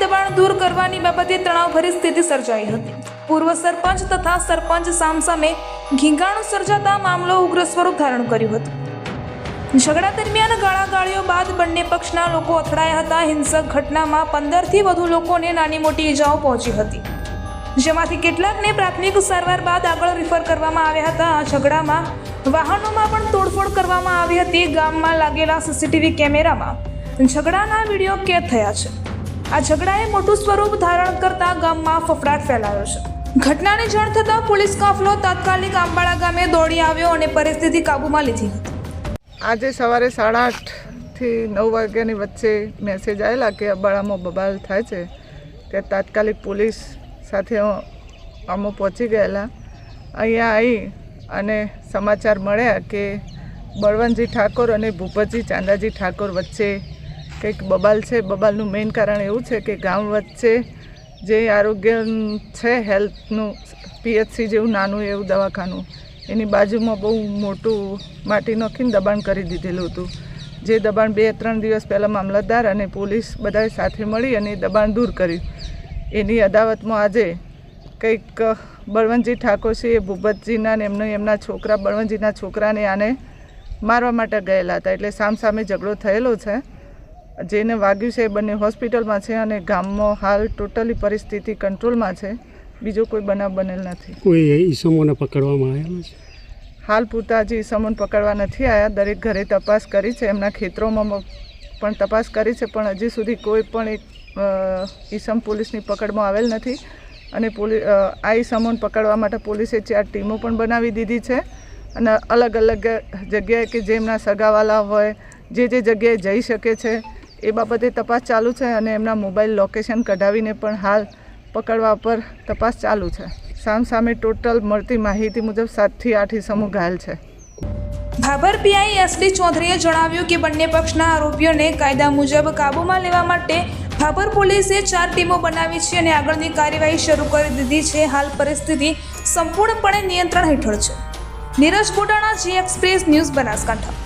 દબાણ દૂર કરવાની બાબતે તણાવભરી સ્થિતિ સર્જાઈ હતી. પૂર્વ સરપંચ તથા સરપંચ સામસામે ઘીંગાણું સર્જાતા મામલો ઉગ્ર સ્વરૂપ ધારણ કર્યું હતું. ઝઘડા દરમિયાન ગાળાગાળીઓ બાદ બંને પક્ષના લોકો અથડાયા હતા. હિંસક ઘટનામાં પંદરથી વધુ લોકોને નાની મોટી ઈજાઓ પહોંચી હતી. જેમાંથી કેટલાકને પ્રાથમિક સારવાર બાદ આગળ રિફર કરવામાં આવ્યા હતા. આ ઝઘડામાં વાહનોમાં પણ તોડફોડ કરવામાં આવી હતી. ગામમાં લાગેલા સીસીટીવી કેમેરામાં ઝઘડાના વીડિયો કેદ થયા છે? આ ઝઘડાએ મોટું સ્વરૂપ ધારણ કરતા ગામમાં ફફડાટ ફેલાયો છે. ઘટનાની જાણ થતાં પોલીસ કાફલો તાત્કાલિક આંબાળા ગામે દોડી આવ્યો અને પરિસ્થિતિ કાબૂમાં લીધી હતી. આજે સવારે સાડા આઠથી નવ વાગ્યાની વચ્ચે મેસેજ આવેલા કે અબાળામાં બબાલ થાય છે કે તાત્કાલિક પોલીસ સાથે અમો પહોંચી ગયેલા. અહીંયા આવી અને સમાચાર મળ્યા કે બળવંતજી ઠાકોર અને ભૂપતજી ચાંદાજી ઠાકોર વચ્ચે કંઈક બબાલ છે, બબાલનું મેઇન કારણ એવું છે કે ગામ વચ્ચે જે આરોગ્ય છે હેલ્થનું પીએચસી જેવું નાનું એવું દવાખાનું, એની બાજુમાં બહુ મોટું માટી નાખીને દબાણ કરી દીધેલું હતું. જે દબાણ બે ત્રણ દિવસ પહેલાં મામલતદાર અને પોલીસ બધાએ સાથે મળી અને દબાણ દૂર કર્યું. એની અદાવતમાં આજે કંઈક બળવંતજી ઠાકોરસિંહ ભૂપતજીના ને એમને એમના છોકરા, બળવંતજીના છોકરાને આને મારવા માટે ગયેલા હતા. એટલે સામસામે ઝઘડો થયેલો છે. જેને વાગ્યું છે એ બંને હોસ્પિટલમાં છે અને ગામમાં હાલ ટોટલી પરિસ્થિતિ કંટ્રોલમાં છે. બીજો કોઈ બનાવ બનેલ નથી. કોઈ ઈસમોને પકડવામાં આવેલા છે? હાલ પૂરતા હજી સમન પકડવા નથી આવ્યા દરેક ઘરે તપાસ કરી છે. એમના ખેતરોમાં પણ તપાસ કરી છે પણ હજી સુધી કોઈ પણ એક ઈસમ પોલીસની પકડમાં આવેલ નથી. અને પોલી અ, આ ઈસમોને પકડવા માટે પોલીસે ચાર ટીમો પણ બનાવી દીધી છે. અને અલગ અલગ જગ્યાએ કે જેમના સગાવાલા હોય જે જે જગ્યાએ જઈ શકે છે એ બાબતે તપાસ ચાલુ છે અને એમના મોબાઈલ લોકેશન કઢાવીને પણ હાલ પકડવા પર તપાસ ચાલુ છે. સામ સામે ટોટલ મળતી માહિતી મુજબ સાતથી આઠ ઇસમો ઘાયલ છે. ભાભર પીઆઈ એસડી ચૌધરીએ જણાવ્યું કે બંને પક્ષના આરોપીઓને કાયદા મુજબ કાબૂમાં લેવા માટે ભાભર પોલીસે ચાર ટીમો બનાવી છે અને આગળની કાર્યવાહી શરૂ કરી દીધી છે. હાલ પરિસ્થિતિ સંપૂર્ણપણે નિયંત્રણ હેઠળ છે. Neeraj Botana G express news Banaskantha.